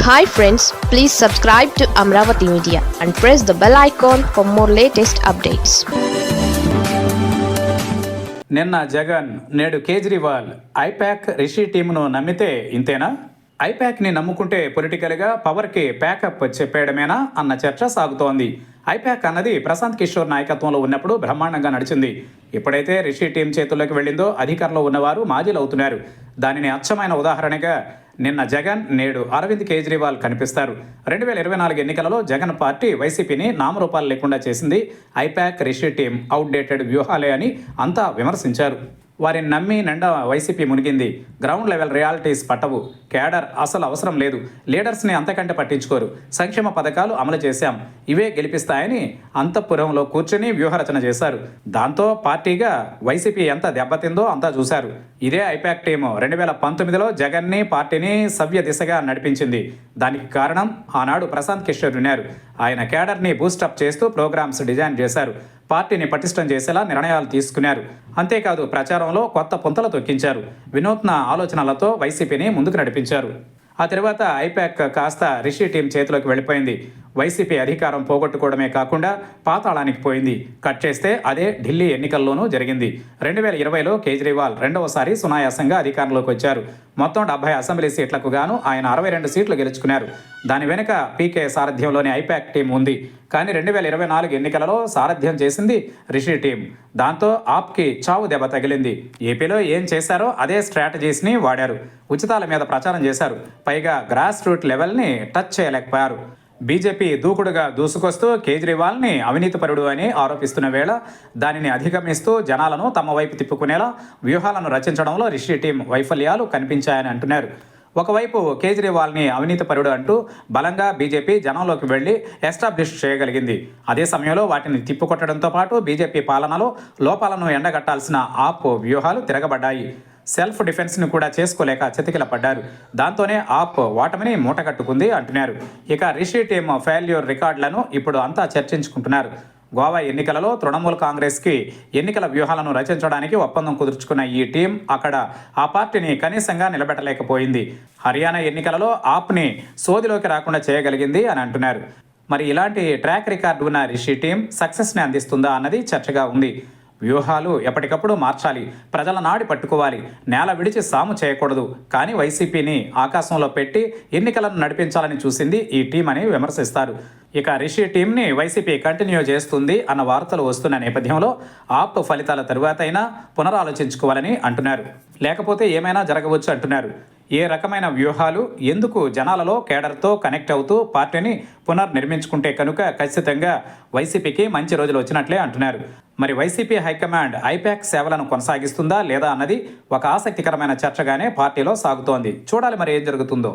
Hi friends please subscribe to Amaravati media and press the bell icon for more latest updates నిన్న జగన్ నేడు Kejriwal I-PAC Rishi టీంను నమ్మితే ఇంతేనా? ఐపాక్ని నమ్ముకుంటే పొలిటికల్గా పవర్కి ప్యాకప్ చెప్పేయడమేనా అన్న చర్చ సాగుతోంది. ఐపాక్ అన్నది ప్రశాంత్ కిషోర్ నాయకత్వంలో ఉన్నప్పుడు బ్రహ్మాండంగా నడిచింది. ఎప్పుడైతే రిషి టీం చేతుల్లోకి వెళ్ళిందో అధికారంలో ఉన్నవారు మాజీలు అవుతున్నారు దానిని అచ్చమైన ఉదాహరణగా నిన్న జగన్ నేడు అరవింద్ కేజ్రీవాల్ కనిపిస్తారు. రెండు వేల ఇరవై నాలుగు ఎన్నికలలో జగన్ పార్టీ వైసీపీని నామరూపాలు లేకుండా చేసింది ఐపాక్ రిషి టీం అవుట్డేటెడ్ వ్యూహాలే అని అంతా విమర్శించారు. వారిని నమ్మి నిండా వైసీపీ మునిగింది. గ్రౌండ్ లెవెల్ రియాలిటీస్ పట్టవు. కేడర్ అసలు అవసరం లేదు. లీడర్స్ని అంతకంటే పట్టించుకోరు. సంక్షేమ పథకాలు అమలు చేశాం. ఇవే గెలిపిస్తాయని అంతఃపురంలో కూర్చొని వ్యూహరచన చేశారు. దాంతో పార్టీగా వైసీపీ ఎంత దెబ్బతిందో అంతా చూశారు. ఇదే ఐపాక్ టీము రెండు వేల పంతొమ్మిదిలో జగన్ని పార్టీని సవ్య దిశగా నడిపించింది. దానికి కారణం ఆనాడు ప్రశాంత్ కిషోర్ ఉన్నారు ఆయన కేడర్ని బూస్టప్ చేస్తూ ప్రోగ్రామ్స్ డిజైన్ చేశారు. పార్టీని పటిష్టం చేసేలా నిర్ణయాలు తీసుకున్నారు. అంతేకాదు ప్రచారంలో కొత్త పుంతలు తొక్కించారు. వినూత్న ఆలోచనలతో వైసీపీని ముందుకు నడిపించారు. ఆ తర్వాత ఐపాక్ కాస్త రిషి టీం చేతిలోకి వెళ్ళిపోయింది. వైసీపీ అధికారం పోగొట్టుకోవడమే కాకుండా పాతాళానికి పోయింది. కట్ చేస్తే అదే ఢిల్లీ ఎన్నికల్లోనూ జరిగింది. రెండు వేల ఇరవైలో కేజ్రీవాల్ రెండవసారి సునాయాసంగా అధికారంలోకి వచ్చారు. మొత్తం డెబ్బై అసెంబ్లీ సీట్లకు గాను ఆయన అరవై రెండు సీట్లు గెలుచుకున్నారు. దాని వెనుక పీకే సారథ్యంలోని ఐపాక్ టీం ఉంది. కానీ రెండు వేల ఇరవై నాలుగు ఎన్నికలలో సారథ్యం చేసింది రిషి టీం. దాంతో ఆప్కి చావు దెబ్బ తగిలింది. ఏపీలో ఏం చేశారో అదే స్ట్రాటజీస్ని వాడారు. ఉచితాల మీద ప్రచారం చేశారు. పైగా గ్రాస్ రూట్ లెవెల్ని టచ్ చేయలేకపోయారు. బీజేపీ దూకుడుగా దూసుకొస్తూ కేజ్రీవాల్ని అవినీతిపరుడు అని ఆరోపిస్తున్న వేళ దానిని అధిగమిస్తూ జనాలను తమ వైపు తిప్పుకునేలా వ్యూహాలను రచించడంలో రిషి టీం వైఫల్యాలు కనిపించాయని అంటున్నారు. ఒకవైపు కేజ్రీవాల్ని అవినీతిపరుడు అంటూ బలంగా బీజేపీ జనంలోకి వెళ్ళి ఎస్టాబ్లిష్ చేయగలిగింది. అదే సమయంలో వాటిని తిప్పుకొట్టడంతో పాటు బీజేపీ పాలనలో లోపాలను ఎండగట్టాల్సిన ఆప్ వ్యూహాలు తిరగబడ్డాయి. సెల్ఫ్ డిఫెన్స్ని కూడా చేసుకోలేక చతికిల పడ్డారు దాంతోనే ఆప్ ఓటమిని మూటగట్టుకుంది అంటున్నారు. ఇక రిషి టీం ఫెయిల్యూర్ రికార్డులను ఇప్పుడు అంతా చర్చించుకుంటున్నారు. గోవా ఎన్నికలలో తృణమూల్ కాంగ్రెస్కి ఎన్నికల వ్యూహాలను రచించడానికి ఒప్పందం కుదుర్చుకున్న ఈ టీం అక్కడ ఆ పార్టీని కనీసంగా నిలబెట్టలేకపోయింది. హర్యానా ఎన్నికలలో ఆప్ని సోదిలోకి రాకుండా చేయగలిగింది అని అంటున్నారు. మరి ఇలాంటి ట్రాక్ రికార్డు ఉన్న రిషి టీం సక్సెస్ని అందిస్తుందా అన్నది చర్చగా ఉంది. వ్యూహాలు ఎప్పటికప్పుడు మార్చాలి. ప్రజల నాడి పట్టుకోవాలి. నేల విడిచి సాము చేయకూడదు. కానీ వైసీపీని ఆకాశంలో పెట్టి ఎన్నికలను నడిపించాలని చూసింది ఈ టీం అని విమర్శిస్తారు. ఇక రిషి టీంని వైసీపీ కంటిన్యూ చేస్తుంది అన్న వార్తలు వస్తున్న నేపథ్యంలో ఆప్ ఫలితాల తరువాత అయినా పునరాలోచించుకోవాలని అంటున్నారు. లేకపోతే ఏమైనా జరగవచ్చు అంటున్నారు. ఏ రకమైన వ్యూహాలు ఎందుకు జనాలలో కేడర్తో కనెక్ట్ అవుతూ పార్టీని పునర్నిర్మించుకుంటే కనుక ఖచ్చితంగా వైసీపీకి మంచి రోజులు వచ్చినట్లే అంటున్నారు. మరి వైసీపీ హైకమాండ్ ఐపాక్ సేవలను కొనసాగిస్తుందా లేదా అన్నది ఒక ఆసక్తికరమైన చర్చగానే పార్టీలో సాగుతోంది. చూడాలి మరి ఏం జరుగుతుందో.